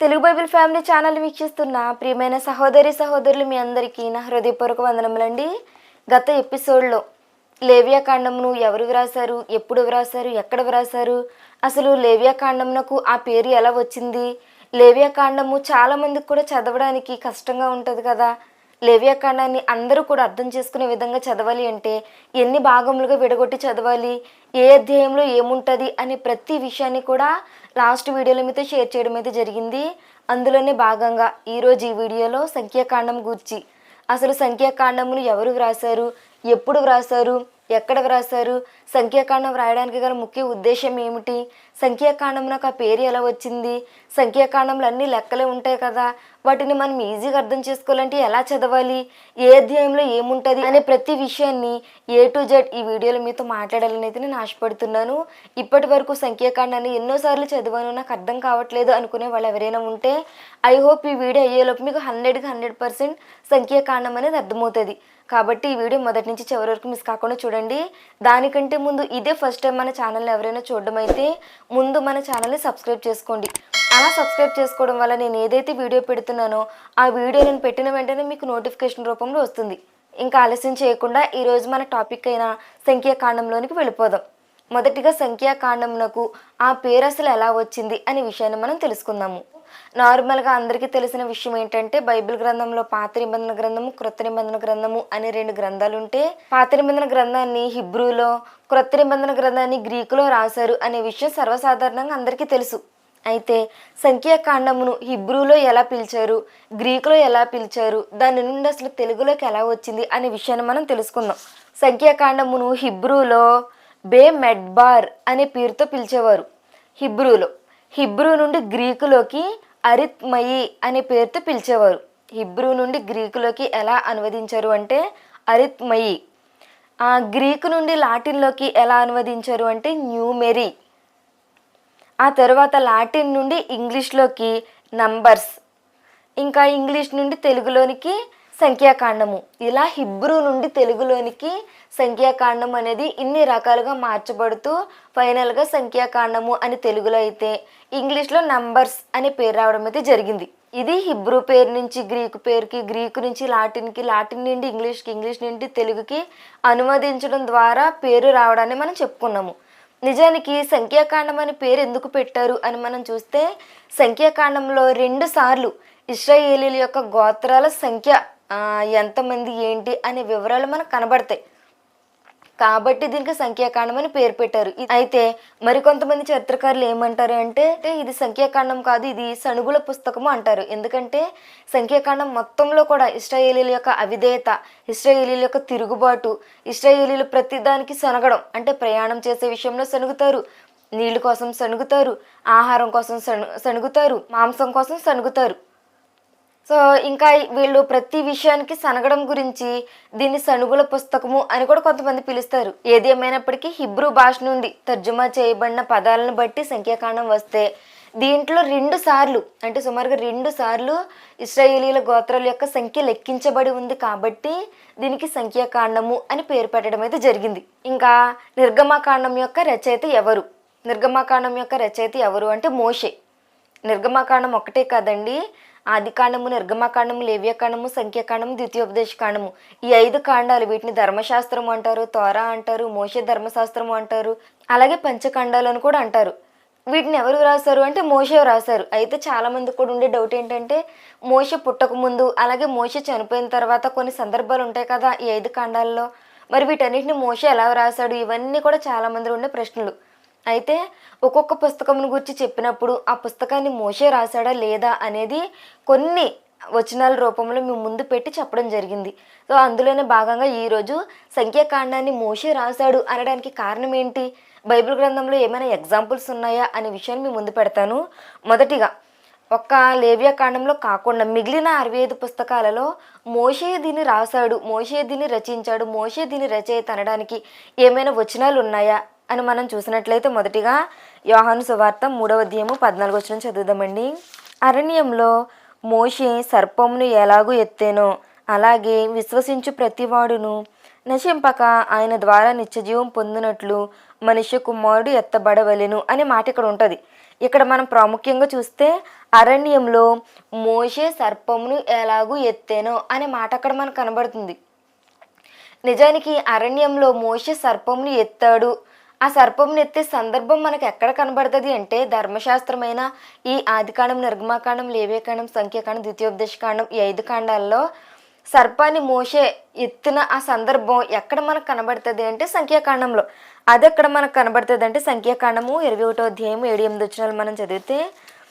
Telugu Bible family channel వీక్షిస్తున్న ప్రియమైన సహోదరి సహోదరులు మీ అందరికీ నా హృదయపూర్వక వందనములండి. గత ఎపిసోడ్లో లేవ్యాకాండమును ఎవరు వ్రాసారు ఎప్పుడు వ్రాసారు ఎక్కడ వ్రాసారు అసలు లేవియా కాండమునకు ఆ పేరు ఎలా వచ్చింది? లేవియా కాండము చాలా మందికి కూడా చదవడానికి కష్టంగా ఉంటుంది కదా. లేవియా కాండాన్ని అందరూ కూడా అర్థం చేసుకునే విధంగా చదవాలి అంటే ఎన్ని భాగములుగా విడగొట్టి చదవాలి? ఏ అధ్యాయంలో ఏముంటుంది? అనే ప్రతి విషయాన్ని కూడా లాస్ట్ వీడియోలో మీతో షేర్ చేయడం అయితే జరిగింది. అందులోనే భాగంగా ఈరోజు ఈ వీడియోలో సంఖ్యాకాండం గూర్చి. అసలు సంఖ్యాకాండమును ఎవరు వ్రాసారు ఎప్పుడు వ్రాసారు ఎక్కడ వ్రాశారు సంఖ్యాకాండం వ్రాయడానికి గల ముఖ్య ఉద్దేశం ఏమిటి? సంఖ్యాకాండంలో ఆ పేరు ఎలా వచ్చింది? సంఖ్యాకాండంలో అన్ని లెక్కలే ఉంటాయి కదా. వాటిని మనం ఈజీగా అర్థం చేసుకోవాలంటే ఎలా చదవాలి? ఏ అధ్యాయంలో ఏముంటుంది? అనే ప్రతి విషయాన్ని ఏ టు జెడ్ ఈ వీడియోలో మీతో మాట్లాడాలని అయితే నేను ఆశపడుతున్నాను. ఇప్పటి వరకు సంఖ్యాకాండాన్ని ఎన్నోసార్లు చదివాను. నాకు అర్థం కావట్లేదు అనుకునే వాళ్ళు ఎవరైనా ఉంటే ఐ హోప్ ఈ వీడియో అయ్యేలోపు మీకు హండ్రెడ్కి హండ్రెడ్ పర్సెంట్ సంఖ్యాకాండం అనేది అర్థమవుతుంది. కాబట్టి ఈ వీడియో మొదటి నుంచి చివరి వరకు మిస్ కాకుండా చూడండి. దానికంటే ముందు ఇదే ఫస్ట్ టైం మన ఛానల్ని ఎవరైనా చూడడం అయితే ముందు మన ఛానల్ని సబ్స్క్రైబ్ చేసుకోండి. అలా సబ్స్క్రైబ్ చేసుకోవడం వల్ల నేను ఏదైతే వీడియో పెడుతున్నానో ఆ వీడియో నేను పెట్టిన వెంటనే మీకు నోటిఫికేషన్ రూపంలో వస్తుంది. ఇంకా ఆలస్యం చేయకుండా ఈరోజు మన టాపిక్ అయిన సంఖ్యాకాండంలోనికి వెళ్ళిపోదాం. మొదటిగా సంఖ్యాకాండంనకు ఆ పేరు అసలు ఎలా వచ్చింది అనే విషయాన్ని మనం తెలుసుకుందాము. నార్మల్గా అందరికీ తెలిసిన విషయం ఏంటంటే బైబిల్ గ్రంథంలో పాత నిబంధన గ్రంథము క్రొత్త నిబంధన గ్రంథము అనే రెండు గ్రంథాలు ఉంటే పాత నిబంధన గ్రంథాన్ని హిబ్రూలో క్రొత్త నిబంధన గ్రంథాన్ని గ్రీకులో రాశారు అనే విషయం సర్వసాధారణంగా అందరికీ తెలుసు. అయితే సంఖ్యాకాండమును హిబ్రూలో ఎలా పిలిచారు గ్రీకులో ఎలా పిలిచారు దాని నుండి అసలు తెలుగులోకి ఎలా వచ్చింది అనే విషయాన్ని మనం తెలుసుకుందాం. సంఖ్యాకాండమును హిబ్రూలో బే మెడ్బార్ అనే పేరుతో పిలిచేవారు. హిబ్రూలో. హిబ్రూ నుండి గ్రీకులోకి అరిత్మయి అనే పేరుతో పిలిచేవారు. హిబ్రూ నుండి గ్రీకులోకి ఎలా అనువదించారు అంటే అరిత్మయి. ఆ గ్రీకు నుండి లాటిన్లోకి ఎలా అనువదించారు అంటే న్యూమెరీ. ఆ తర్వాత లాటిన్ నుండి ఇంగ్లీష్లోకి నంబర్స్. ఇంకా ఇంగ్లీష్ నుండి తెలుగులోనికి సంఖ్యాకాండము. ఇలా హిబ్రూ నుండి తెలుగులోనికి సంఖ్యాకాండం అనేది ఇన్ని రకాలుగా మార్చబడుతూ ఫైనల్గా సంఖ్యాకాండము అని తెలుగులో అయితే ఇంగ్లీష్లో నంబర్స్ అనే పేరు రావడం అయితే జరిగింది. ఇది హిబ్రూ పేరు నుంచి గ్రీకు పేరుకి గ్రీకు నుంచి లాటిన్కి లాటిన్ నుండి ఇంగ్లీష్కి ఇంగ్లీష్ నుండి తెలుగుకి అనువదించడం ద్వారా పేరు రావడాన్ని మనం చెప్పుకున్నాము. నిజానికి సంఖ్యాకాండం అనే పేరు ఎందుకు పెట్టారు అని మనం చూస్తే సంఖ్యాకాండంలో రెండు సార్లు ఇస్రాయేలీల యొక్క గోత్రాల సంఖ్య ఎంతమంది ఏంటి అనే వివరాలు మనకు కనబడతాయి. కాబట్టి దీనికి సంఖ్యాకాండం అని పేరు పెట్టారు. అయితే మరికొంతమంది చరిత్రకారులు ఏమంటారు అంటే అంటే ఇది సంఖ్యాకాండం కాదు ఇది సణుగుల పుస్తకము అంటారు. ఎందుకంటే సంఖ్యాకాండం మొత్తంలో కూడా ఇస్రాయేలీల యొక్క అవిధేయత ఇస్రాయేలీల యొక్క తిరుగుబాటు ఇస్రాయేలీలు ప్రతిదానికి సనగడం అంటే ప్రయాణం చేసే విషయంలో సనుగుతారు నీళ్ళ కోసం సనుగుతారు ఆహారం కోసం సను సనుగుతారు మాంసం కోసం సనుగుతారు సో ఇంకా వీళ్ళు ప్రతి విషయానికి సనగడం గురించి దీన్ని సనుగుల పుస్తకము అని కూడా కొంతమంది పిలుస్తారు. ఏది ఏమైనప్పటికీ హిబ్రూ భాష నుండి తర్జుమా చేయబడిన పదాలను బట్టి సంఖ్యాకాండం వస్తే దీంట్లో రెండు సార్లు అంటే సుమారుగా రెండు సార్లు ఇస్రాయేలీల గోత్రాల యొక్క సంఖ్య లెక్కించబడి ఉంది కాబట్టి దీనికి సంఖ్యాకాండము అని పేరు పెట్టడం అయితే జరిగింది. ఇంకా నిర్గమాకాండం యొక్క రచయిత ఎవరు? నిర్గమాకాండం యొక్క రచయిత ఎవరు అంటే మోషే. నిర్గమాకాండం ఒకటే కాదండి ఆదికాండము నిర్గమకాండము లేవ్యకాండము సంఖ్యాకాండము ద్వితీయోపదేశకాండము. ఈ ఐదు కాండాలు వీటిని ధర్మశాస్త్రము అంటారు తోరా అంటారు మోషే ధర్మశాస్త్రము అంటారు అలాగే పంచకాండాలు అని కూడా అంటారు. వీటిని ఎవరు రాశారు అంటే మోషే రాశారు. అయితే చాలామంది కూడా ఉండే డౌట్ ఏంటంటే మోషే పుట్టకముందు అలాగే మోషే చనిపోయిన తర్వాత కొన్ని సందర్భాలు ఉంటాయి కదా ఈ ఐదు కాండాల్లో. మరి వీటన్నిటిని మోషే ఎలా రాశాడు ఇవన్నీ కూడా చాలా మంది ఉండే ప్రశ్నలు. అయితే ఒక్కొక్క పుస్తకం గురించి చెప్పినప్పుడు ఆ పుస్తకాన్ని మోషే రాశాడా లేదా అనేది కొన్ని వచనాల రూపంలో మేము ముందు పెట్టి చెప్పడం జరిగింది. సో అందులోనే భాగంగా ఈరోజు సంఖ్యాకాండాన్ని మోషే రాశాడు అనడానికి కారణం ఏంటి? బైబిల్ గ్రంథంలో ఏమైనా ఎగ్జాంపుల్స్ ఉన్నాయా అనే విషయాన్ని మేము ముందు పెడతాను. మొదటిగా ఒక్క లేవియా కాండంలో కాకుండా మిగిలిన అరవై ఐదు పుస్తకాలలో మోషే దీన్ని రాశాడు మోషే దీన్ని రచించాడు మోషే దీన్ని రచయిత అనడానికి ఏమైనా వచనాలు ఉన్నాయా? అని మనం చూసినట్లయితే మొదటిగా యోహాను సువార్త మూడవ అధ్యాయము పద్నాలుగు వచ్చిన చదువుదామండి. అరణ్యంలో మోషే సర్పమును ఎలాగూ ఎత్తేనో. అలాగే విశ్వసించు ప్రతివాడును. నశింపక ఆయన ద్వారా నిత్యజీవం పొందినట్లు మనుష్య కుమారుడు ఎత్తబడవలెను అనే మాట ఇక్కడ ఉంటుంది. ఇక్కడ మనం ప్రాముఖ్యంగా చూస్తే అరణ్యంలో మోషే సర్పమును ఎలాగూ ఎత్తేనో అనే మాట అక్కడ మనకు కనబడుతుంది. నిజానికి అరణ్యంలో మోషే సర్పమును ఎత్తాడు. ఆ సర్పం ఎత్తే సందర్భం మనకు ఎక్కడ కనబడుతుంది అంటే ధర్మశాస్త్రమైన ఈ ఆదికాండం నిర్గమాకాండం లేవేకాండం సంఖ్యాకాండం ద్వితీయోపదేశకాండం ఈ ఐదు కాండాల్లో సర్పాన్ని మోసే ఎత్తిన ఆ సందర్భం ఎక్కడ మనకు కనబడుతుంది అంటే సంఖ్యాకాండంలో. అది ఎక్కడ మనకు కనబడుతుంది అంటే సంఖ్యాకాండము ఇరవై ఒకటో అధ్యాయం ఏడు ఎనిమిది వచ్చినాలు మనం చదివితే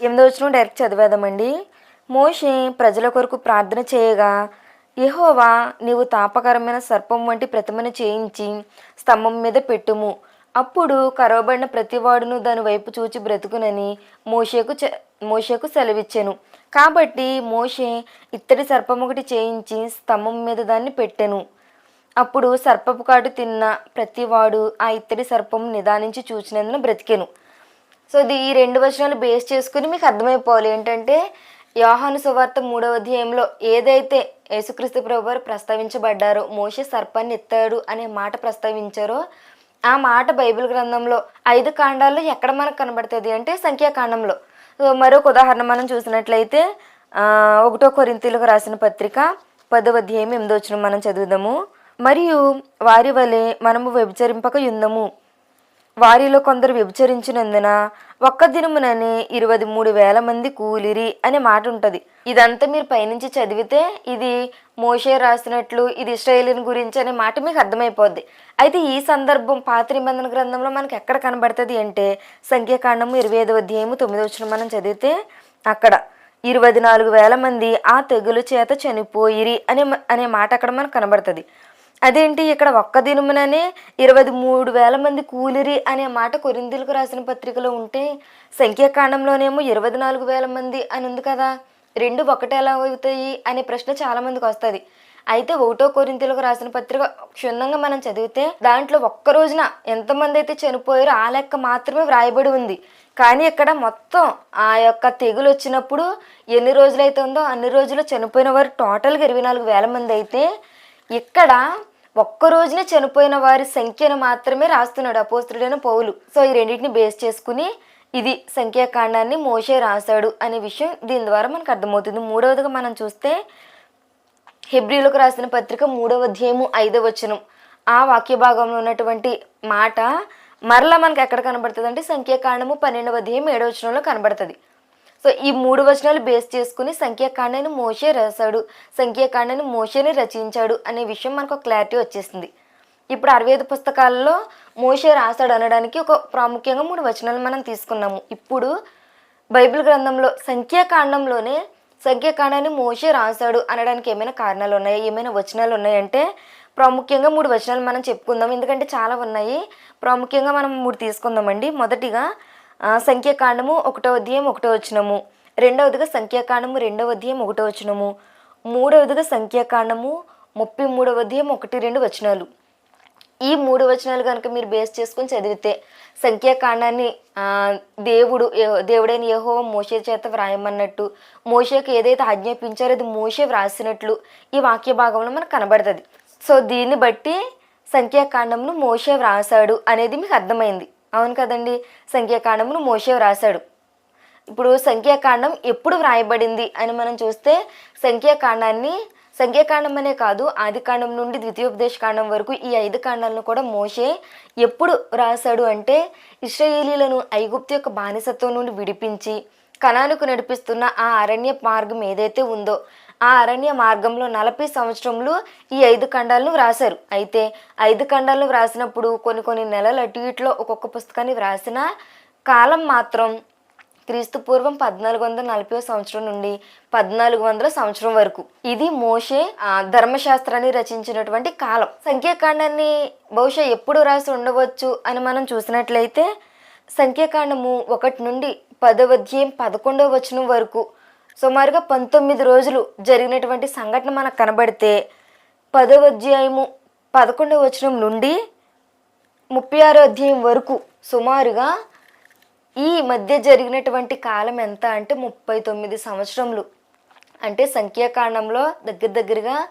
ఎనిమిదో వచ్చిన డైరెక్ట్ చదివేదామండి మోషే ప్రజల కొరకు ప్రార్థన చేయగా యెహోవా నీవు తాపకరమైన సర్పం వంటి ప్రతిమను చేయించి స్తంభం మీద పెట్టుము. అప్పుడు కరవబడిన ప్రతివాడును దాని వైపు చూచి బ్రతుకునని మోషేకు చె మోషేకు సెలవిచ్చాను. కాబట్టి మోషే ఇత్తడి సర్పం ఒకటి చేయించి స్తంభం మీద దాన్ని పెట్టాను. అప్పుడు సర్పపు కాటు తిన్న ప్రతివాడు ఆ ఇత్తడి సర్పం నిదానించి చూచినందున బ్రతికాను. సో ఇది ఈ రెండు వచనాలు బేస్ చేసుకుని మీకు అర్థమైపోవాలి. ఏంటంటే యోహాను సువార్త మూడవ అధ్యాయంలో ఏదైతే యేసుక్రీస్తు ప్రభు వారు ప్రస్తావించబడ్డారో మోషే సర్పాన్ని ఎత్తాడు అనే మాట ప్రస్తావించారో ఆ మాట బైబిల్ గ్రంథంలో ఐదు కాండాల్లో ఎక్కడ మనకు కనబడుతుంది అంటే సంఖ్యాకాండంలో. మరొక ఉదాహరణ మనం చూసినట్లయితే ఒకటో కొరింతీలకు రాసిన పత్రిక పదవ అధ్యాయం ఎనిమిదో వచ్చిన మనం చదువుదాము. మరియు వారి వలె మనము వ్యభిచరింపక యుందము. వారిలో కొందరు వ్యభిచరించినందున ఒక్క దినముననే ఇరవై మూడు వేల మంది కూలిరి అనే మాట ఉంటుంది. ఇదంతా మీరు పైనుంచి చదివితే ఇది మోషే రాసినట్లు ఇది ఇస్రాయేలీని గురించి అనే మాట మీకు అర్థమైపోద్ది. అయితే ఈ సందర్భం పాత నిబంధన గ్రంథంలో మనకి ఎక్కడ కనబడుతుంది అంటే సంఖ్యాకాండము ఇరవై ఐదు అధ్యాయము తొమ్మిది వచ్చిన మనం చదివితే అక్కడ ఇరవై నాలుగు వేల మంది ఆ తెగులు చేత చనిపోయిరి అనే అనే మాట అక్కడ మనకు కనబడుతుంది. అదేంటి? ఇక్కడ ఒక్క దినముననే ఇరవై మూడు వేల మంది కూలిరి అనే మాట కొరిందులకు రాసిన పత్రికలో ఉంటే సంఖ్యాకాండంలోనేమో ఇరవై నాలుగు వేల మంది అని ఉంది కదా. రెండు ఒకటి ఎలా అవుతాయి? అనే ప్రశ్న చాలా మందికి వస్తుంది. అయితే ఒకటో కొరింతలకు రాసిన పత్రిక క్షుణ్ణంగా మనం చదివితే దాంట్లో ఒక్క రోజున ఎంతమంది అయితే చనిపోయారో ఆ లెక్క మాత్రమే వ్రాయబడి ఉంది. కానీ ఇక్కడ మొత్తం ఆ యొక్క తెగులు వచ్చినప్పుడు ఎన్ని రోజులైతే ఉందో అన్ని రోజులు చనిపోయిన వారు టోటల్గా ఇరవై నాలుగు వేల మంది అయితే ఇక్కడ ఒక్క రోజునే చనిపోయిన వారి సంఖ్యను మాత్రమే రాస్తున్నాడు అపోస్తుడైన పౌలు. సో ఈ రెండింటిని బేస్ చేసుకుని ఇది సంఖ్యాకాండాన్ని మోషే రాశాడు అనే విషయం దీని ద్వారా మనకు అర్థమవుతుంది. మూడవదిగా మనం చూస్తే హెబ్రిలకు రాసిన పత్రిక మూడవ అధ్యాయము ఐదవ వచనం. ఆ వాక్య భాగంలో ఉన్నటువంటి మాట మరలా మనకు ఎక్కడ కనబడుతుంది అంటే సంఖ్యాకాండము పన్నెండవ అధ్యాయం ఏడవ వచనంలో కనబడుతుంది. సో ఈ మూడు వచనాలు బేస్ చేసుకుని సంఖ్యాకాండాన్ని మోషే రాశాడు సంఖ్యాకాండాన్ని మోషేని రచించాడు అనే విషయం మనకు ఒక క్లారిటీ వచ్చేసింది. ఇప్పుడు అరవై ఐదు పుస్తకాలలో మోషే రాశాడు అనడానికి ఒక ప్రాముఖ్యంగా మూడు వచనాలు మనం తీసుకున్నాము. ఇప్పుడు బైబిల్ గ్రంథంలో సంఖ్యాకాండంలోనే సంఖ్యాకాండాన్ని మోషే రాశాడు అనడానికి ఏమైనా కారణాలు ఉన్నాయా ఏమైనా వచనాలు ఉన్నాయంటే ప్రాముఖ్యంగా మూడు వచనాలు మనం చెప్పుకుందాం. ఎందుకంటే చాలా ఉన్నాయి. ప్రాముఖ్యంగా మనం మూడు తీసుకుందామండి. మొదటిగా సంఖ్యాకాండము ఒకటో అధ్యాయం ఒకటో వచనము. రెండవదిగా సంఖ్యాకాండము రెండవ అధ్యాయం ఒకటో వచనము. మూడవదిగా సంఖ్యాకాండము ముప్పై మూడవ అధ్యాయం ఒకటి రెండు వచనాలు. ఈ మూడు వచనాలు కనుక మీరు బేస్ చేసుకుని చదివితే సంఖ్యాకాండాన్ని దేవుడు దేవుడైన యహో మోషే చేత వ్రాయమన్నట్టు మోషేకి ఏదైతే ఆజ్ఞాపించారో అది మోషే వ్రాసినట్లు ఈ వాక్య భాగంలో మనకు కనబడుతుంది. సో దీన్ని బట్టి సంఖ్యాకాండంను మోషే వ్రాసాడు అనేది మీకు అర్థమైంది. అవును కదండి? సంఖ్యాకాండమును మోషే వ్రాసాడు ఇప్పుడు సంఖ్యాకాండం ఎప్పుడు వ్రాయబడింది అని మనం చూస్తే సంఖ్యాకాండాన్ని సంఖ్యాకాండం అనే కాదు ఆదికాండం నుండి ద్వితీయోపదేశ కాండం వరకు ఈ ఐదు కాండాలను కూడా మోషే ఎప్పుడు రాశాడు అంటే ఇస్రాయేలీలను ఐగుప్తు యొక్క బానిసత్వం నుండి విడిపించి కణానికి నడిపిస్తున్న ఆ అరణ్య మార్గం ఏదైతే ఉందో ఆ అరణ్య మార్గంలో నలభై సంవత్సరములు ఈ ఐదు ఖండాలను వ్రాసారు అయితే ఐదు ఖండాలను వ్రాసినప్పుడు కొన్ని కొన్ని నెలలు అటు ఇటులో ఒక్కొక్క పుస్తకాన్ని వ్రాసిన కాలం మాత్రం క్రీస్తు పూర్వం పద్నాలుగు వందల నలభై సంవత్సరం నుండి పద్నాలుగు వందల సంవత్సరం వరకు. ఇది మోషే ధర్మశాస్త్రాన్ని రచించినటువంటి కాలం. సంఖ్యాకాండాన్ని బహుశా ఎప్పుడు రాసి ఉండవచ్చు అని మనం చూసినట్లయితే సంఖ్యాకాండము ఒకటి నుండి పదవ అధ్యాయం పదకొండవ వచనం వరకు సుమారుగా పంతొమ్మిది రోజులు జరిగినటువంటి సంఘటన మనకు కనబడితే పదవ అధ్యాయము పదకొండవ వచనం నుండి ముప్పై ఆరో అధ్యాయం వరకు సుమారుగా ఈ మధ్య జరిగినటువంటి కాలం ఎంత అంటే ముప్పై తొమ్మిది సంవత్సరములు. అంటే సంఖ్యాకాండంలో దగ్గర దగ్గరగా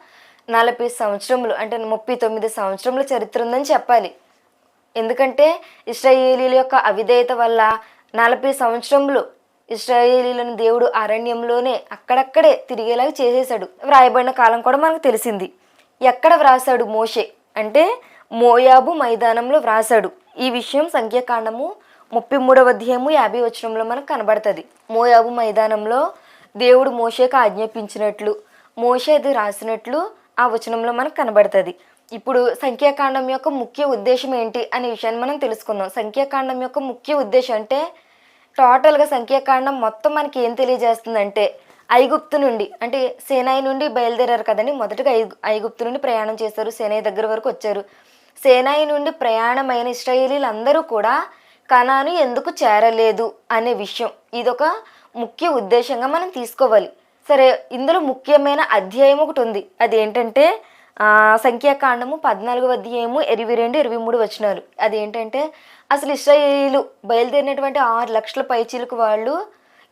నలభై సంవత్సరములు అంటే ముప్పై తొమ్మిది సంవత్సరముల చరిత్ర ఉందని చెప్పాలి. ఎందుకంటే ఇస్రాయేలీల యొక్క అవిధేయత వల్ల నలభై సంవత్సరములు ఇస్రాయేలీలను దేవుడు అరణ్యంలోనే అక్కడక్కడే తిరిగేలాగా చేసేశాడు. వ్రాయబడిన కాలం కూడా మనకు తెలిసింది. ఎక్కడ వ్రాసాడు మోషే? అంటే మోయాబు మైదానంలో వ్రాసాడు ఈ విషయం సంఖ్యాకాండము ముప్పై మూడవ అధ్యాయము యాభై వచనంలో మనకు కనబడుతుంది. మోయాబు మైదానంలో దేవుడు మోషేకు ఆజ్ఞాపించినట్లు మోషే అది రాసినట్లు ఆ వచనంలో మనకు కనబడుతుంది. ఇప్పుడు సంఖ్యాకాండం యొక్క ముఖ్య ఉద్దేశం ఏంటి అనే విషయాన్ని మనం తెలుసుకుందాం. సంఖ్యాకాండం యొక్క ముఖ్య ఉద్దేశం అంటే టోటల్గా సంఖ్యాకాండం మొత్తం మనకి ఏం తెలియజేస్తుందంటే ఐగుప్తు నుండి అంటే సేనాయి నుండి బయలుదేరారు కదండి. మొదటగా ఐగు ఐగుప్తు నుండి ప్రయాణం చేశారు సేనాయి దగ్గర వరకు వచ్చారు. సేనాయి నుండి ప్రయాణమైన ఇస్రాయేలీలు అందరూ కూడా కణాను ఎందుకు చేరలేదు అనే విషయం ఇదొక ముఖ్య ఉద్దేశంగా మనం తీసుకోవాలి. సరే ఇందులో ముఖ్యమైన అధ్యాయం ఒకటి ఉంది. అది ఏంటంటే సంఖ్యాకాండము పద్నాలుగు అధ్యాయము ఇరవై రెండు ఇరవై మూడు వచ్చినారు అదేంటంటే అసలు ఇస్రాయేలు బయలుదేరినటువంటి ఆరు లక్షల పైచీలకు వాళ్ళు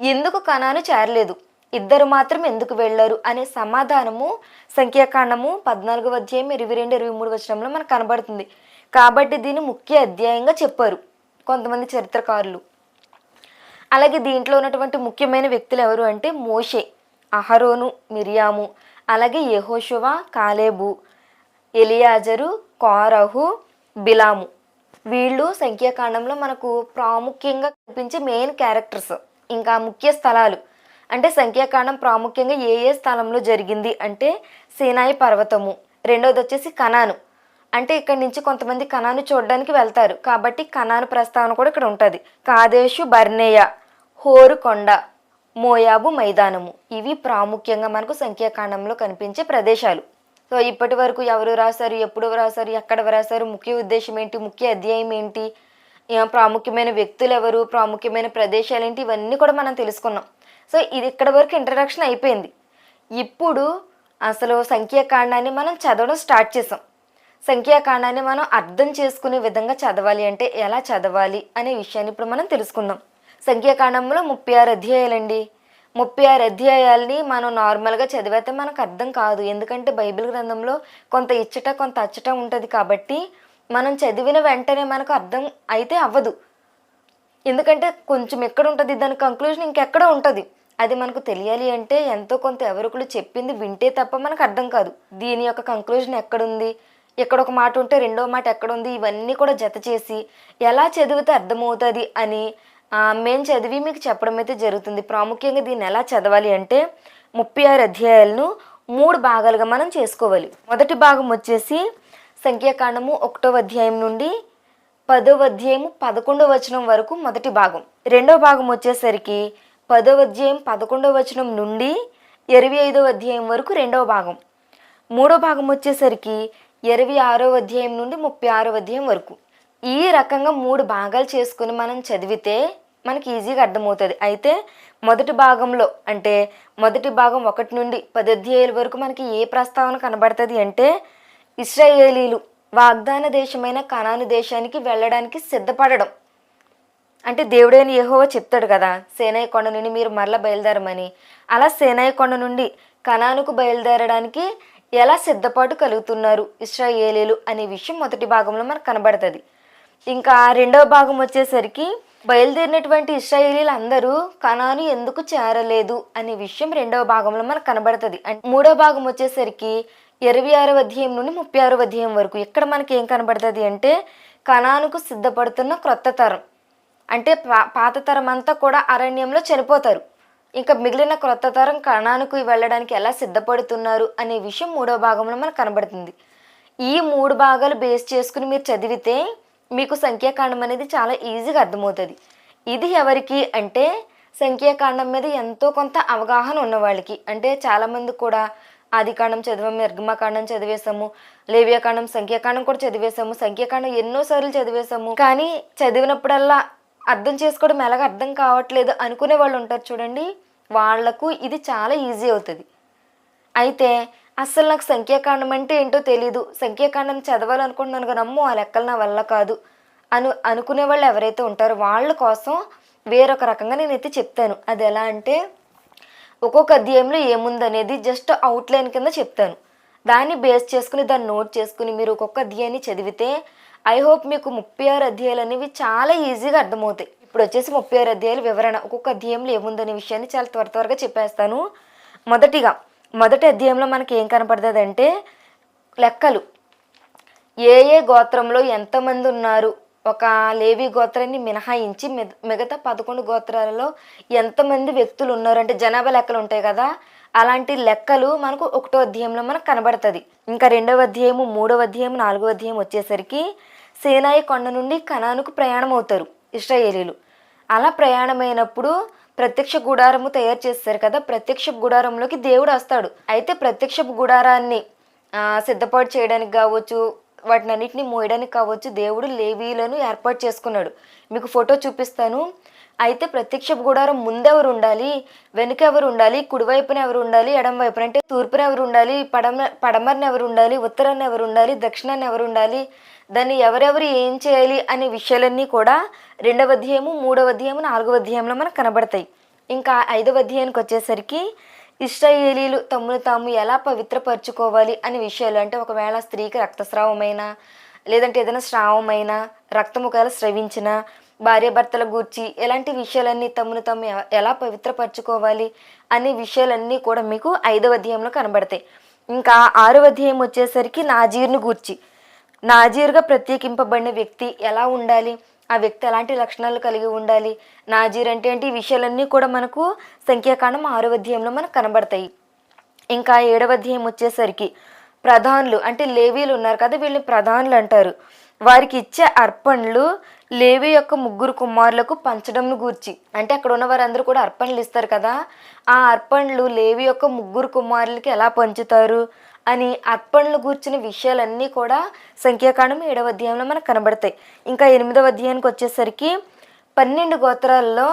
ఎందుకు కణాను చేరలేదు? ఇద్దరు మాత్రం ఎందుకు వెళ్ళారు? అనే సమాధానము సంఖ్యాకాండము పద్నాలుగు అధ్యాయం ఇరవై రెండు ఇరవై మూడు వచనంలో మనకు కనబడుతుంది. కాబట్టి దీన్ని ముఖ్య అధ్యాయంగా చెప్పారు. కొంతమంది చరిత్రకారులు. అలాగే దీంట్లో ఉన్నటువంటి ముఖ్యమైన వ్యక్తులు ఎవరు అంటే మోషే అహరోను మిరియాము అలాగే యహోషువ కాలేబు ఎలియాజరు కోరహు బిలాము. వీళ్ళు సంఖ్యాకాండంలో మనకు ప్రాముఖ్యంగా కనిపించే మెయిన్ క్యారెక్టర్స్ ఇంకా ముఖ్య స్థలాలు. అంటే సంఖ్యాకాండం ప్రాముఖ్యంగా ఏ ఏ స్థలంలో జరిగింది అంటే సీనాయి పర్వతము. రెండోది వచ్చేసి కనాను. అంటే ఇక్కడ నుంచి కొంతమంది కణాను చూడడానికి వెళ్తారు. కాబట్టి కణాను ప్రస్తావన కూడా ఇక్కడ ఉంటుంది. కాదేశు బర్నేయ హోరు కొండ మోయాబు మైదానము. ఇవి ప్రాముఖ్యంగా మనకు సంఖ్యాకాండంలో కనిపించే ప్రదేశాలు. సో ఇప్పటి వరకు ఎవరు రాశారు ఎప్పుడు రాశారు ఎక్కడ రాశారు ముఖ్య ఉద్దేశం ఏంటి ముఖ్య అధ్యాయం ఏంటి ప్రాముఖ్యమైన వ్యక్తులు ఎవరు ప్రాముఖ్యమైన ప్రదేశాలు ఏంటి ఇవన్నీ కూడా మనం తెలుసుకున్నాం. సో ఇది ఇక్కడ వరకు ఇంట్రడక్షన్ అయిపోయింది. ఇప్పుడు అసలు సంఖ్యాకాండాన్ని మనం చదవడం స్టార్ట్ చేసాం. సంఖ్యాకాండాన్ని మనం అర్థం చేసుకునే విధంగా చదవాలి అంటే ఎలా చదవాలి అనే విషయాన్ని ఇప్పుడు మనం తెలుసుకుందాం. సంఖ్యాకాండంలో ముప్పై ఆరు అధ్యాయాలండి. ముప్పై ఆరు అధ్యాయాలని మనం నార్మల్గా చదివితే మనకు అర్థం కాదు. ఎందుకంటే బైబిల్ గ్రంథంలో కొంత ఇచ్చట కొంత అచ్చట ఉంటుంది కాబట్టి మనం చదివిన వెంటనే మనకు అర్థం అయితే అవ్వదు. ఎందుకంటే కొంచెం ఎక్కడ ఉంటుంది? దాని కంక్లూజన్ ఇంకెక్కడ ఉంటుంది. అది మనకు తెలియాలి అంటే ఎంతో కొంత ఎవరికలు చెప్పింది వింటే తప్ప మనకు అర్థం కాదు. దీని యొక్క కంక్లూజన్ ఎక్కడుంది? ఇక్కడ ఒక మాట ఉంటే రెండో మాట ఎక్కడ ఉంది ఇవన్నీ కూడా జత చేసి ఎలా చదివితే అర్థమవుతుంది అని మేము చదివి మీకు చెప్పడం అయితే జరుగుతుంది. ప్రాముఖ్యంగా దీన్ని ఎలా చదవాలి అంటే ముప్పై ఆరు అధ్యాయాలను మూడు భాగాలుగా మనం చేసుకోవాలి. మొదటి భాగం వచ్చేసి సంఖ్యాకాండము ఒకటో అధ్యాయం నుండి పదవ అధ్యాయము పదకొండవ వచనం వరకు మొదటి భాగం. రెండవ భాగం వచ్చేసరికి పదవ అధ్యాయం పదకొండవ వచనం నుండి ఇరవై ఐదవ అధ్యాయం వరకు రెండవ భాగం. మూడో భాగం వచ్చేసరికి ఇరవై ఆరో అధ్యాయం నుండి ముప్పై ఆరో అధ్యాయం వరకు. ఈ రకంగా మూడు భాగాలు చేసుకుని మనం చదివితే మనకి ఈజీగా అర్థమవుతుంది. అయితే మొదటి భాగంలో అంటే మొదటి భాగం ఒకటి నుండి పది అధ్యాయుల వరకు మనకి ఏ ప్రస్తావన కనబడుతుంది అంటే ఇస్రాయేలీలు వాగ్దాన దేశమైన కనాను దేశానికి వెళ్ళడానికి సిద్ధపడడం. అంటే దేవుడైన యెహోవా చెప్తాడు కదా సేనాయి కొండ నుండి మీరు మరల బయలుదేరమని. అలా సేనాయి కొండ నుండి కణానుకు బయలుదేరడానికి ఎలా సిద్ధపాటు కలుగుతున్నారు ఇస్రాయేలీలు అనే విషయం మొదటి భాగంలో మనకు కనబడుతుంది. ఇంకా రెండవ భాగం వచ్చేసరికి బయలుదేరినటువంటి ఇస్రాయేలీలు అందరూ కణాను ఎందుకు చేరలేదు అనే విషయం రెండవ భాగంలో మనకు కనబడుతుంది. అండ్ మూడవ భాగం వచ్చేసరికి ఇరవై ఆరు అధ్యాయం నుండి ముప్పై ఆరు అధ్యాయం వరకు ఇక్కడ మనకి ఏం కనబడుతుంది అంటే కణానుకు సిద్ధపడుతున్న క్రొత్త తరం. అంటే పాత తరం అంతా కూడా అరణ్యంలో చనిపోతారు. ఇంకా మిగిలిన క్రొత్త తరం కణానికి వెళ్ళడానికి ఎలా సిద్ధపడుతున్నారు అనే విషయం మూడో భాగంలో మనకు కనబడుతుంది. ఈ మూడు భాగాలు బేస్ చేసుకుని మీరు చదివితే మీకు సంఖ్యాకాండం అనేది చాలా ఈజీగా అర్థమవుతుంది. ఇది ఎవరికి అంటే సంఖ్యాకాండం మీద ఎంతో కొంత అవగాహన ఉన్న వాళ్ళకి. అంటే చాలామంది కూడా ఆదికాండం చదివాము నిర్గమకాండం చదివేశాము లేవ్యాకాండం సంఖ్యాకాండం కూడా చదివేశాము సంఖ్యాకాండం ఎన్నోసార్లు చదివేశాము. కానీ చదివినప్పుడల్లా అర్థం చేసుకోవడం ఎలాగ అర్థం కావట్లేదు అనుకునే వాళ్ళు ఉంటారు చూడండి. వాళ్ళకు ఇది చాలా ఈజీ అవుతుంది. అయితే అస్సలు నాకు సంఖ్యాకాండం అంటే ఏంటో తెలీదు. సంఖ్యాకాండం చదవాలనుకుంటున్నాను కానీ అమ్మో ఆ లెక్కలు నా వల్ల కాదు అను అనుకునే వాళ్ళు ఎవరైతే ఉంటారో వాళ్ళ కోసం వేరొక రకంగా నేనైతే చెప్తాను. అది ఎలా అంటే ఒక్కొక్క అధ్యాయంలో ఏముందనేది జస్ట్ అవుట్లైన్ కింద చెప్తాను. దాన్ని బేస్ చేసుకుని దాన్ని నోట్ చేసుకుని మీరు ఒక్కొక్క అధ్యాయాన్ని చదివితే ఐ హోప్ మీకు ముప్పై ఆరు అధ్యాయాలు అనేవి చాలా ఈజీగా అర్థమవుతాయి. ఇప్పుడు వచ్చేసి ముప్పై ఆరు అధ్యాయుల వివరణ ఒక్కొక్క అధ్యాయంలో ఏముందనే విషయాన్ని చాలా త్వర త్వరగా చెప్పేస్తాను. మొదటిగా మొదటి అధ్యాయంలో మనకి ఏం కనపడుతుంది అంటే లెక్కలు. ఏ ఏ గోత్రంలో ఎంతమంది ఉన్నారు? ఒక లేవి గోత్రాన్ని మినహాయించి మిగ- మిగతా పదకొండు గోత్రాలలో ఎంతమంది వ్యక్తులు ఉన్నారు? అంటే జనాభా లెక్కలు ఉంటాయి కదా అలాంటి లెక్కలు మనకు ఒకటో అధ్యాయంలో మనకు కనబడుతుంది. ఇంకా రెండవ అధ్యాయము మూడవ అధ్యాయం నాలుగవ అధ్యాయం వచ్చేసరికి సేనాయి కొండ నుండి కణానుకు ప్రయాణం అవుతారు ఇస్రాయేలీలు అలా ప్రయాణమైనప్పుడు ప్రత్యక్ష గుడారము తయారు చేస్తారు కదా ప్రత్యక్ష గుడారంలోకి దేవుడు వస్తాడు. అయితే ప్రత్యక్ష గుడారాన్ని సిద్ధపాటు చేయడానికి కావచ్చు వాటిని అన్నింటినీ మోయడానికి కావచ్చు దేవుడు లేవీలను ఏర్పాటు చేసుకున్నాడు. మీకు ఫోటో చూపిస్తాను. అయితే ప్రత్యక్ష గుడారం ముందెవరు ఉండాలి వెనుక ఎవరు ఉండాలి కుడివైపున ఎవరు ఉండాలి ఎడం వైపున అంటే తూర్పున ఎవరు ఉండాలి పడమ పడమరన ఎవరు ఉండాలి ఉత్తరాన్ని ఎవరు ఉండాలి దక్షిణాన్ని ఎవరు ఉండాలి దాన్ని ఎవరెవరు ఏం చేయాలి అనే విషయాలన్నీ కూడా రెండవ అధ్యాయము మూడవ అధ్యాయము నాలుగవ అధ్యాయంలో మనకు కనబడతాయి. ఇంకా ఐదవ అధ్యాయానికి వచ్చేసరికి ఇష్టయేలీలు తమను తాము ఎలా పవిత్రపరచుకోవాలి అనే విషయాలు అంటే ఒకవేళ స్త్రీకి రక్తస్రావమైనా లేదంటే ఏదైనా స్రావమైనా రక్తం ఒకవేళ స్రవించిన భార్యాభర్తల గూర్చి ఎలాంటి విషయాలన్నీ తమను తాము ఎలా పవిత్రపరచుకోవాలి అనే విషయాలన్నీ కూడా మీకు ఐదవ అధ్యాయంలో కనబడతాయి. ఇంకా ఆరవ అధ్యాయం వచ్చేసరికి నాజీర్ను గూర్చి. నాజీర్గా ప్రత్యేకింపబడిన వ్యక్తి ఎలా ఉండాలి? ఆ వ్యక్తి ఎలాంటి లక్షణాలు కలిగి ఉండాలి? నాజీర్ అంటే ఏంటి? ఈ విషయాలన్నీ కూడా మనకు సంఖ్యాకాండం ఆరవ అధ్యాయంలో మనకు కనబడతాయి. ఇంకా ఏడవ అధ్యాయం వచ్చేసరికి ప్రధానులు అంటే లేవీలు ఉన్నారు కదా వీళ్ళని ప్రధానులు అంటారు. వారికి ఇచ్చే అర్పణలు లేవి యొక్క ముగ్గురు కుమారులకు పంచడంను గూర్చి. అంటే అక్కడ ఉన్న వారందరూ కూడా అర్పణలు ఇస్తారు కదా. ఆ అర్పణలు లేవి యొక్క ముగ్గురు కుమారులకి ఎలా పంచుతారు అని అర్పణలు గూర్చిన విషయాలన్నీ కూడా సంఖ్యాకాండం ఏడవ అధ్యాయంలో మనకు కనబడతాయి. ఇంకా ఎనిమిదవ అధ్యాయానికి వచ్చేసరికి పన్నెండు గోత్రాల్లో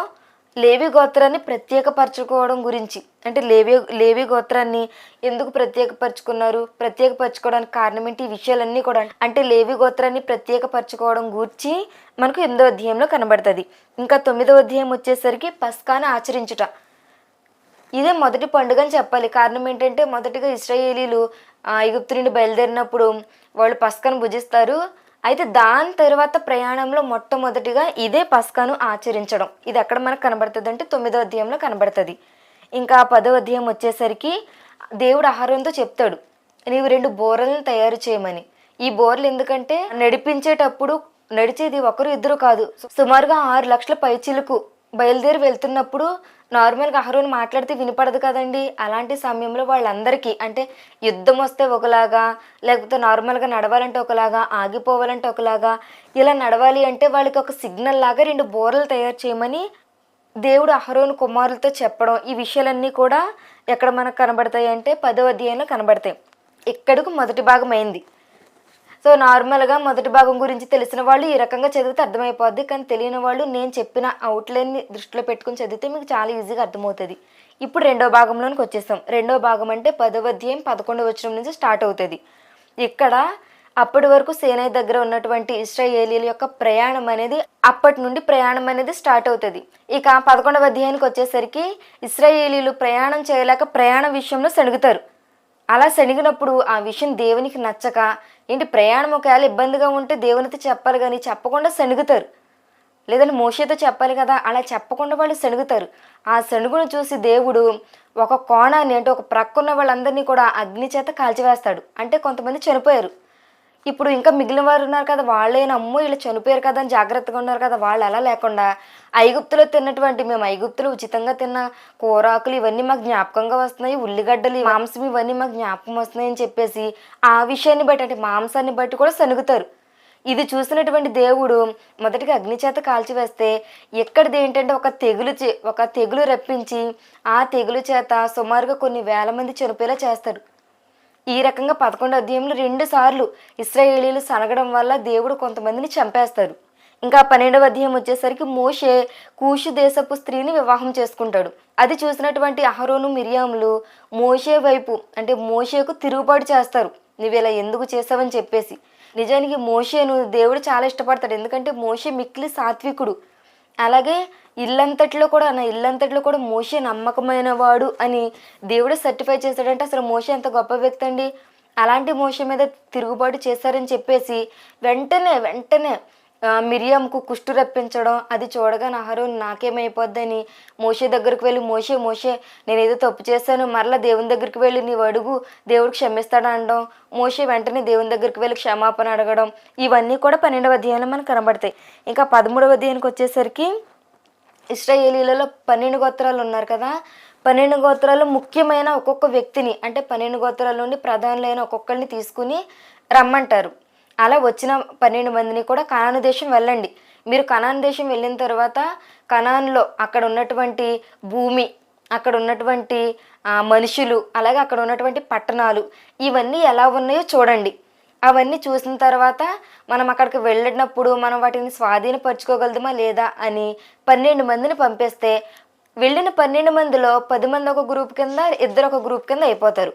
లేవి గోత్రాన్ని ప్రత్యేకపరచుకోవడం గురించి. అంటే లేవి లేవి గోత్రాన్ని ఎందుకు ప్రత్యేకపరచుకున్నారు? ప్రత్యేకపరచుకోవడానికి కారణం ఏంటి? ఈ విషయాలన్నీ కూడా అంటే లేవి గోత్రాన్ని ప్రత్యేకపరచుకోవడం గూర్చి మనకు ఎనిమిదో అధ్యాయంలో కనబడుతుంది. ఇంకా తొమ్మిదవ అధ్యాయం వచ్చేసరికి పస్కాను ఆచరించుట. ఇదే మొదటి పండుగ అని చెప్పాలి. కారణం ఏంటంటే మొదటిగా ఇస్రాయేలీలు ఆ, నుండి బయలుదేరినప్పుడు వాళ్ళు పస్కాను భుజిస్తారు. అయితే దాని తర్వాత ప్రయాణంలో మొట్టమొదటిగా ఇదే పస్కాను ఆచరించడం. ఇది ఎక్కడ మనకు కనబడుతుంది అంటే తొమ్మిదో అధ్యాయంలో కనబడుతుంది. ఇంకా పదో అధ్యాయం వచ్చేసరికి దేవుడు ఆహారంతో చెప్తాడు నీవు రెండు బోరలను తయారు చేయమని. ఈ బోర్లు ఎందుకంటే నడిపించేటప్పుడు నడిచేది ఒకరు ఇద్దరు కాదు. సుమారుగా ఆరు లక్షల పైచిలకు బయలుదేరి వెళ్తున్నప్పుడు నార్మల్గా అహరోన్ మాట్లాడితే వినపడదు కదండి. అలాంటి సమయంలో వాళ్ళందరికీ అంటే యుద్ధం వస్తే ఒకలాగా లేకపోతే నార్మల్గా నడవాలంటే ఒకలాగా ఆగిపోవాలంటే ఒకలాగా ఇలా నడవాలి అంటే వాళ్ళకి ఒక సిగ్నల్ లాగా రెండు బోర్లు తయారు చేయమని దేవుడు అహరోన్ కుమారులతో చెప్పడం. ఈ విషయాలన్నీ కూడా ఎక్కడ మనకు కనబడతాయి అంటే పదో అధ్యాయంలో కనబడతాయి. ఇక్కడకు మొదటి భాగం అయింది. సో నార్మల్గా మొదటి భాగం గురించి తెలిసిన వాళ్ళు ఈ రకంగా చదివితే అర్థమైపోద్ది. కానీ తెలియని వాళ్ళు నేను చెప్పిన అవుట్లైన్ని దృష్టిలో పెట్టుకుని చదివితే మీకు చాలా ఈజీగా అర్థమవుతుంది. ఇప్పుడు రెండో భాగంలోనికి వచ్చేస్తాం. రెండో భాగం అంటే పదవ అధ్యాయం పదకొండవ వచనం నుంచి స్టార్ట్ అవుతుంది. ఇక్కడ అప్పటి వరకు సేనయ్య దగ్గర ఉన్నటువంటి ఇస్రాయేలీల యొక్క ప్రయాణం అనేది అప్పటి నుండి ప్రయాణం అనేది స్టార్ట్ అవుతుంది. ఇక పదకొండవ అధ్యాయానికి వచ్చేసరికి ఇస్రాయేలీలు ప్రయాణం చేయలేక ప్రయాణ విషయంలో శనుగుతారు. అలా శనిగినప్పుడు ఆ విషయం దేవునికి నచ్చక ఏంటి ప్రయాణం ఒకవేళ ఇబ్బందిగా ఉంటే దేవునితో చెప్పాలి కానీ చెప్పకుండా శనుగుతారు. లేదంటే మోషేతో చెప్పాలి కదా అలా చెప్పకుండా వాళ్ళు శనుగుతారు. ఆ శనుగును చూసి దేవుడు ఒక కోణాన్ని అంటే ఒక ప్రక్కన్న వాళ్ళందరినీ కూడా అగ్ని చేత కాల్చివేస్తాడు. అంటే కొంతమంది చనిపోయారు. ఇప్పుడు ఇంకా మిగిలిన వారు ఉన్నారు కదా వాళ్ళే నమ్ము వీళ్ళు చనిపోయారు కదా అని జాగ్రత్తగా ఉన్నారు కదా వాళ్ళు అలా లేకుండా ఐగుప్తులో తిన్నటువంటి మేము ఐగుప్తులో ఉచితంగా తిన్న కూరాకులు ఇవన్నీ మాకు జ్ఞాపకంగా వస్తున్నాయి ఉల్లిగడ్డలు మాంసం ఇవన్నీ మాకు జ్ఞాపకం వస్తున్నాయి అని చెప్పేసి ఆ విషయాన్ని బట్టి అంటే మాంసాన్ని బట్టి కూడా సనుగుతారు ఇది చూసినటువంటి దేవుడు మొదటిగా అగ్ని చేత కాల్చివేస్తే ఎక్కడిది ఏంటంటే ఒక తెగులు చే ఒక తెగులు రప్పించి ఆ తెగులు చేత సుమారుగా కొన్ని వేల మంది చనిపోయేలా చేస్తాడు. ఈ రకంగా పదకొండు అధ్యాయంలో రెండు సార్లు ఇస్రాయేలీలు సనగడం వల్ల దేవుడు కొంతమందిని చంపేస్తారు. ఇంకా పన్నెండవ అధ్యాయం వచ్చేసరికి మోషే కూషు దేశపు స్త్రీని వివాహం చేసుకుంటాడు. అది చూసినటువంటి అహరోను మిరియాములు మోషే వైపు అంటే మోషేకు తిరుగుబాటు చేస్తారు. నువ్వు ఇలా ఎందుకు చేసావని చెప్పేసి. నిజానికి మోషేను దేవుడు చాలా ఇష్టపడతాడు. ఎందుకంటే మోషే మిక్కిలి సాత్వికుడు. అలాగే ఇల్లంతట్లో కూడా నా ఇల్లంతట్లో కూడా మోషే నమ్మకమైన వాడు అని దేవుడు సర్టిఫై చేశాడంటే అసలు మోషే ఎంత గొప్ప వ్యక్తి అండి. అలాంటి మోషే మీద తిరుగుబాటు చేశారని చెప్పేసి వెంటనే వెంటనే మిరియంకు కుష్టు రప్పించడం అది చూడగా నహరు నాకేమైపోద్దని మోషే దగ్గరికి వెళ్ళి మోషే మోషే నేనేదో తప్పు చేశాను మరలా దేవుని దగ్గరికి వెళ్ళి నీవు అడుగు దేవుడు క్షమిస్తాడు? అనడం మోషే వెంటనే దేవుని దగ్గరికి వెళ్ళి క్షమాపణ అడగడం. ఇవన్నీ కూడా పన్నెండవ అధ్యాయంలో మనకు కనబడతాయి. ఇంకా పదమూడవ అధ్యాయానికి వచ్చేసరికి ఇస్రాయేలీలలో పన్నెండు గోత్రాలు ఉన్నారు కదా. పన్నెండు గోత్రాలు ముఖ్యమైన ఒక్కొక్క వ్యక్తిని అంటే పన్నెండు గోత్రాల నుండి ప్రధానులైన ఒక్కొక్కరిని తీసుకుని రమ్మంటారు. అలా వచ్చిన పన్నెండు మందిని కూడా కనాను దేశం వెళ్ళండి. మీరు కనాను దేశం వెళ్ళిన తర్వాత కనాన్లో అక్కడ ఉన్నటువంటి భూమి అక్కడ ఉన్నటువంటి మనుషులు అలాగే అక్కడ ఉన్నటువంటి పట్టణాలు ఇవన్నీ ఎలా ఉన్నాయో చూడండి. అవన్నీ చూసిన తర్వాత మనం అక్కడికి వెళ్ళినప్పుడు మనం వాటిని స్వాధీనపరచుకోగలదమా లేదా అని పన్నెండు మందిని పంపిస్తే వెళ్ళిన పన్నెండు మందిలో పది మంది ఒక గ్రూప్ కింద ఇద్దరు ఒక గ్రూప్ కింద అయిపోతారు.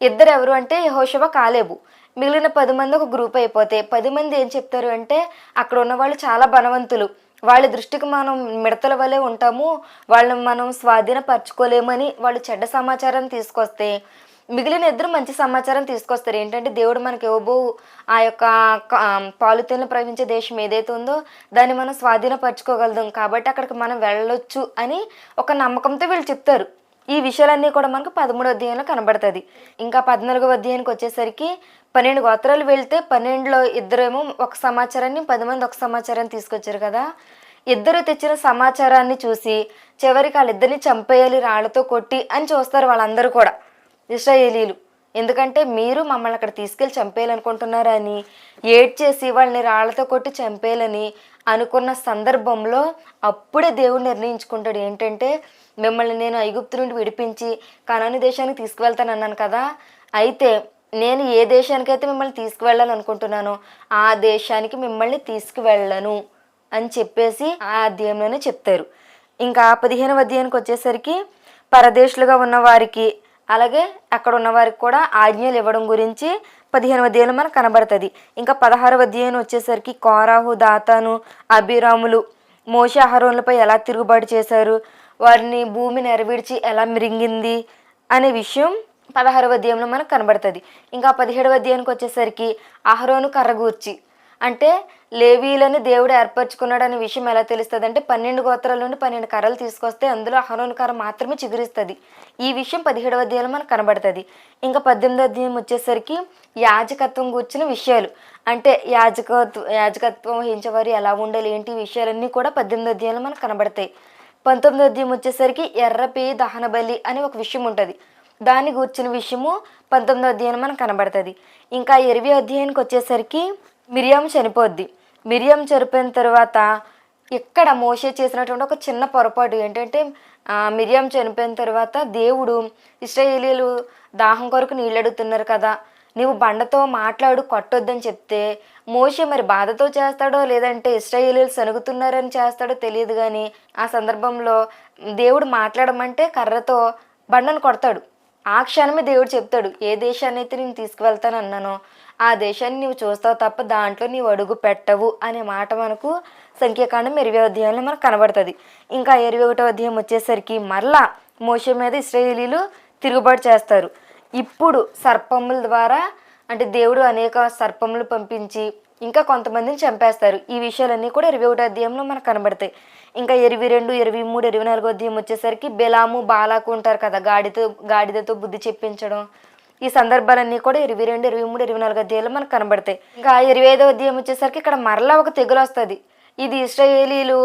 ఇద్దరు ఎవరు అంటే యెహోషువ కాలేబు. మిగిలిన పది మంది ఒక గ్రూప్ అయిపోతే పది మంది ఏం చెప్తారు అంటే అక్కడ ఉన్న వాళ్ళు చాలా బలవంతులు. వాళ్ళ దృష్టికి మనం మిడతల వలె ఉంటాము. వాళ్ళని మనం స్వాధీనపరచుకోలేమని వాళ్ళు చెడ్డ సమాచారం తీసుకొస్తే మిగిలిన ఇద్దరు మంచి సమాచారం తీసుకొస్తారు. ఏంటంటే దేవుడు మనకి ఇవ్వబో ఆ యొక్క క- ప్రవహించే దేశం ఏదైతే ఉందో దాన్ని మనం స్వాధీనపరచుకోగలుగుతాం. కాబట్టి అక్కడికి మనం వెళ్ళొచ్చు అని ఒక నమ్మకంతో వీళ్ళు చెప్తారు. ఈ విషయాలన్నీ కూడా మనకు పదమూడో అధ్యాయంలో కనబడుతుంది. ఇంకా పద్నాలుగో అధ్యాయానికి వచ్చేసరికి పన్నెండు గోత్రాలు వెళ్తే పన్నెండులో ఇద్దరేమో ఒక సమాచారాన్ని పది మంది ఒక సమాచారాన్ని తీసుకొచ్చారు కదా. ఇద్దరు తెచ్చిన సమాచారాన్ని చూసి చివరికి వాళ్ళిద్దరిని చంపేయాలి రాళ్ళతో కొట్టి అని చూస్తారు వాళ్ళందరూ కూడా. ఇస్రాయేలీలు ఎందుకంటే మీరు మమ్మల్ని అక్కడ తీసుకెళ్ళి చంపేయాలనుకుంటున్నారని ఏడ్చేసి వాళ్ళని రాళ్ళతో కొట్టి చంపేయాలని అనుకున్న సందర్భంలో అప్పుడే దేవుడు నిర్ణయించుకుంటాడు. ఏంటంటే మిమ్మల్ని నేను ఐగుప్తు నుండి విడిపించి కనాని దేశానికి తీసుకువెళ్తాను అన్నాను కదా. అయితే నేను ఏ దేశానికైతే మిమ్మల్ని తీసుకువెళ్ళాలి అనుకుంటున్నానో ఆ దేశానికి మిమ్మల్ని తీసుకువెళ్ళను అని చెప్పేసి ఆ అధ్యాయంలోనే చెప్తారు. ఇంకా పదిహేనవ అధ్యాయానికి వచ్చేసరికి పరదేశులుగా ఉన్న వారికి అలాగే అక్కడ ఉన్న వారికి కూడా ఆజ్ఞలు ఇవ్వడం గురించి పదిహేను అధ్యాయులు మనకు కనబడుతుంది. ఇంకా పదహారవ అధ్యాయం వచ్చేసరికి కోరాహు దాతాను అభిరాములు మోష ఆహారంలపై ఎలా తిరుగుబాటు చేశారు? వారిని భూమి నెరవేర్చి ఎలా మిరింగింది? అనే విషయం పదహారవ అధ్యాయంలో మనకు కనబడుతుంది. ఇంకా పదిహేడవ అధ్యాయానికి వచ్చేసరికి అహరోను కర్రగూర్చి అంటే లేవీలను దేవుడు ఏర్పరచుకున్నాడు అనే విషయం ఎలా తెలుస్తుంది అంటే పన్నెండు గోత్రాల నుండి పన్నెండు కర్రలు తీసుకొస్తే అందులో అహరోన్ కర్ర మాత్రమే చిగురిస్తుంది. ఈ విషయం పదిహేడవ అధ్యాయంలో మనకు కనబడుతుంది. ఇంకా పద్దెనిమిది అధ్యాయం వచ్చేసరికి యాజకత్వం కూర్చిన విషయాలు. అంటే యాజకత్వ యాజకత్వం వహించేవారు ఎలా ఉండాలి ఏంటి విషయాలన్నీ కూడా పద్దెనిమిది అధ్యాయంలో మనకు కనబడతాయి. పంతొమ్మిది అధ్యాయం వచ్చేసరికి ఎర్రపి దహన బలి అనే ఒక విషయం ఉంటుంది. దాన్ని గూర్చిన విషయము పంతొమ్మిదో అధ్యాయం మనకు కనబడుతుంది. ఇంకా ఇరవై అధ్యాయానికి వచ్చేసరికి మిరియం చనిపోద్ది. మిరియం చనిపోయిన తర్వాత ఇక్కడ మోసే చేసినటువంటి ఒక చిన్న పొరపాటు ఏంటంటే మిరియం చనిపోయిన తర్వాత దేవుడు ఇస్రాయేలీలు దాహం కొరకు నీళ్ళు అడుగుతున్నారు కదా. నీవు బండతో మాట్లాడు కొట్టొద్దని చెప్తే మోషే మరి బాధతో చేస్తాడో లేదంటే ఇస్రాయేలీలు సనుగుతున్నారని చేస్తాడో తెలియదు కానీ ఆ సందర్భంలో దేవుడు మాట్లాడమంటే కర్రతో బండను కొడతాడు. ఆ క్షణమే దేవుడు చెప్తాడు ఏ దేశాన్ని అయితే నేను తీసుకువెళ్తానన్నానో ఆ దేశాన్ని నీవు చూస్తావు తప్ప దాంట్లో నీవు అడుగు పెట్టవు అనే మాట మనకు సంఖ్యాకాండం ఇరవై అధ్యాయంలో మనకు కనబడుతుంది. ఇంకా ఇరవై ఒకటో అధ్యాయం వచ్చేసరికి మరలా మోషే మీద ఇస్రాయేలీలు తిరుగుబాటు చేస్తారు. ఇప్పుడు సర్పముల ద్వారా అంటే దేవుడు అనేక సర్పములు పంపించి ఇంకా కొంతమందిని చంపేస్తారు. ఈ విషయాలన్నీ కూడా ఇరవై ఒకటో అధ్యాయంలో మనకు కనబడతాయి. ఇంకా ఇరవై రెండు ఇరవై మూడు ఇరవై నాలుగో అధ్యాయం వచ్చేసరికి బెలాము బాలాకు ఉంటారు కదా గాడితో గాడిదతో బుద్ధి చెప్పించడం. ఈ సందర్భాలన్నీ కూడా ఇరవై రెండు ఇరవై మూడు ఇరవై నాలుగు అధ్యాయులు మనకు కనబడతాయి. ఇంకా ఇరవై ఐదో అధ్యాయం వచ్చేసరికి ఇక్కడ మరలా ఒక తెగులు వస్తుంది. ఇది ఇస్రాయేలీలు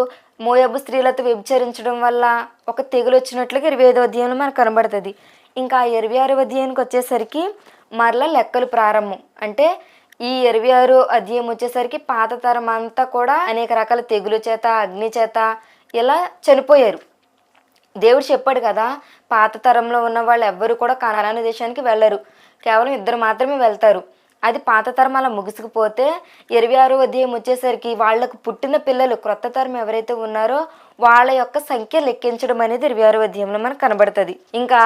మోయబు స్త్రీలతో వ్యభిచరించడం వల్ల ఒక తెగులు వచ్చినట్లుగా ఇరవై ఐదో అధ్యాయంలో మనకు కనబడుతుంది. ఇంకా ఇరవై ఆరో అధ్యాయానికి వచ్చేసరికి మరలా లెక్కలు ప్రారంభం. అంటే ఈ ఇరవై ఆరో అధ్యాయం వచ్చేసరికి పాత తరం అంతా కూడా అనేక రకాల తెగులు చేత అగ్ని చేత ఇలా చనిపోయారు. దేవుడు చెప్పాడు కదా పాత తరంలో ఉన్న వాళ్ళు ఎవ్వరు కూడా కనారాని దేశానికి వెళ్ళరు. కేవలం ఇద్దరు మాత్రమే వెళ్తారు. అది పాత తరం అలా ముగిసిపోతే ఇరవై ఆరో అధ్యాయం వచ్చేసరికి వాళ్ళకు పుట్టిన పిల్లలు క్రొత్త తరం ఎవరైతే ఉన్నారో వాళ్ళ యొక్క సంఖ్య లెక్కించడం అనేది ఇరవై ఆరో అధ్యాయంలో మనకు కనబడుతుంది. ఇంకా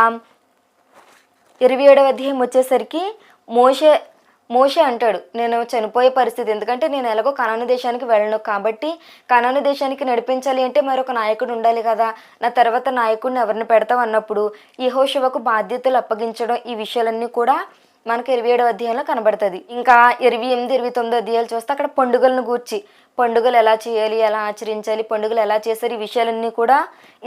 ఇరవై ఏడవ అధ్యాయం వచ్చేసరికి మోషే మోషే అంటాడు నేను చనిపోయే పరిస్థితి. ఎందుకంటే నేను ఎలాగో కనాను దేశానికి వెళ్ళను. కాబట్టి కనాను దేశానికి నడిపించాలి అంటే మరొక నాయకుడు ఉండాలి కదా. నా తర్వాత నాయకుడిని ఎవరిని పెడతావు అన్నప్పుడు యహోశివకు బాధ్యతలు అప్పగించడం ఈ విషయాలన్నీ కూడా మనకు ఇరవై ఏడవ అధ్యాయంలో కనబడుతుంది. ఇంకా ఇరవై ఎనిమిది ఇరవై తొమ్మిది అధ్యాయాలు చూస్తే అక్కడ పండుగలను గూర్చి పండుగలు ఎలా చేయాలి ఎలా ఆచరించాలి పండుగలు ఎలా చేశారు ఈ విషయాలన్నీ కూడా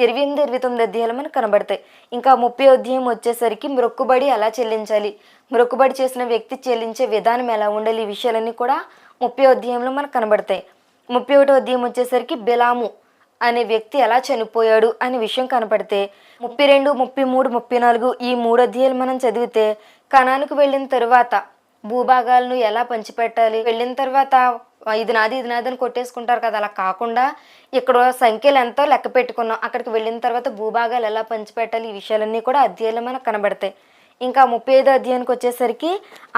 ఇరవై ఎనిమిది ఇరవై తొమ్మిది అధ్యాయాలు మనకు కనబడతాయి. ఇంకా ముప్పై అధ్యాయం వచ్చేసరికి మొక్కుబడి ఎలా చెల్లించాలి మొక్కుబడి చేసిన వ్యక్తి చెల్లించే విధానం ఎలా ఉండాలి? ఈ విషయాలన్నీ కూడా ముప్పై అధ్యాయంలో మనకు కనబడతాయి. ముప్పై ఒకటో అధ్యాయం వచ్చేసరికి బిలాము అనే వ్యక్తి ఎలా చనిపోయాడు అనే విషయం కనపడితే ముప్పై రెండు ముప్పై మూడు ముప్పై నాలుగు ఈ మూడు అధ్యాయాలు మనం చదివితే కణానికి వెళ్ళిన తరువాత భూభాగాలను ఎలా పంచిపెట్టాలి? వెళ్ళిన తర్వాత ఇది నాది ఇది నాది అని కొట్టేసుకుంటారు కదా అలా కాకుండా ఇక్కడ సంఖ్యలు ఎంతో లెక్క పెట్టుకున్నాం. అక్కడికి వెళ్ళిన తర్వాత భూభాగాలు ఎలా పంచిపెట్టాలి? ఈ విషయాలన్నీ కూడా అధ్యాయాలు మనకు కనబడతాయి. ఇంకా ముప్పై ఐదో అధ్యాయానికి వచ్చేసరికి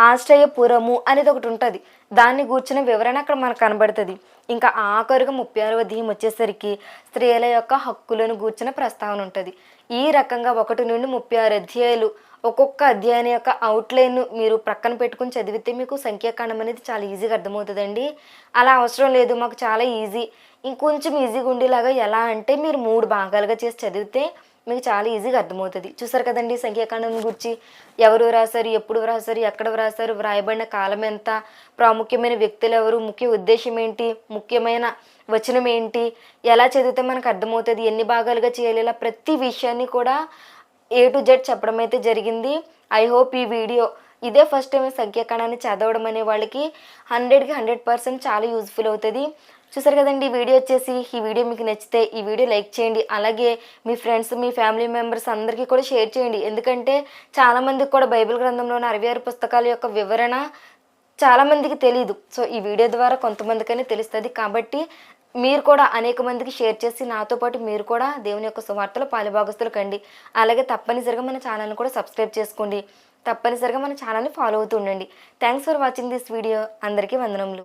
ఆశ్రయపురము అనేది ఒకటి ఉంటుంది. దాన్ని గూర్చిన వివరణ అక్కడ మనకు కనబడుతుంది. ఇంకా ఆఖరుగా ముప్పై ఆరు అధ్యాయం వచ్చేసరికి స్త్రీల యొక్క హక్కులను గూర్చిన ప్రస్తావన ఉంటుంది. ఈ రకంగా ఒకటి నుండి ముప్పై ఆరు అధ్యాయాలు ఒక్కొక్క అధ్యాయం యొక్క అవుట్లైన్ మీరు ప్రక్కన పెట్టుకుని చదివితే మీకు సంఖ్యాకాండం అనేది చాలా ఈజీగా అర్థమవుతుందండి. అలా అవసరం లేదు మాకు చాలా ఈజీ ఇంకొంచెం ఈజీగా ఉండేలాగా ఎలా అంటే మీరు మూడు భాగాలుగా చేసి చదివితే మీకు చాలా ఈజీగా అర్థమవుతుంది. చూసారు కదండి సంఖ్యాకాండం గురించి? ఎవరు వ్రాసారు ఎప్పుడు వ్రాసారు ఎక్కడ వ్రాసారు వ్రాయబడిన కాలం ఎంత ప్రాముఖ్యమైన వ్యక్తులు ఎవరు ముఖ్య ఉద్దేశం ఏంటి ముఖ్యమైన వచనం ఏంటి ఎలా చదివితే మనకు అర్థమవుతుంది ఎన్ని భాగాలుగా చేయాలి ఇలా ప్రతి విషయాన్ని కూడా ఏ టు జెడ్ చెప్పడం అయితే జరిగింది. ఐ హోప్ ఈ వీడియో ఇదే ఫస్ట్ టైం సంఖ్యాకాండాన్ని చదవడం అనే వాళ్ళకి హండ్రెడ్కి హండ్రెడ్ పర్సెంట్ చాలా యూజ్ఫుల్ అవుతుంది. చూసారు కదండి వీడియో వచ్చేసి ఈ వీడియో మీకు నచ్చితే ఈ వీడియో లైక్ చేయండి. అలాగే మీ ఫ్రెండ్స్ మీ ఫ్యామిలీ మెంబర్స్ అందరికీ కూడా షేర్ చేయండి. ఎందుకంటే చాలామందికి కూడా బైబిల్ గ్రంథంలోని అరవై ఆరు పుస్తకాల యొక్క వివరణ చాలామందికి తెలియదు సో ఈ వీడియో ద్వారా కొంతమందికైనా తెలుస్తుంది. కాబట్టి మీరు కూడా అనేక మందికి షేర్ చేసి నాతో పాటు మీరు కూడా దేవుని యొక్క సువార్తలో పాలుభాగస్తులు కండి. అలాగే తప్పనిసరిగా మన ఛానల్ని కూడా సబ్స్క్రైబ్ చేసుకోండి. తప్పనిసరిగా మన ఛానల్ని ఫాలో అవుతూ ఉండండి. Thanks for watching this video. అందరికీ వందనములు.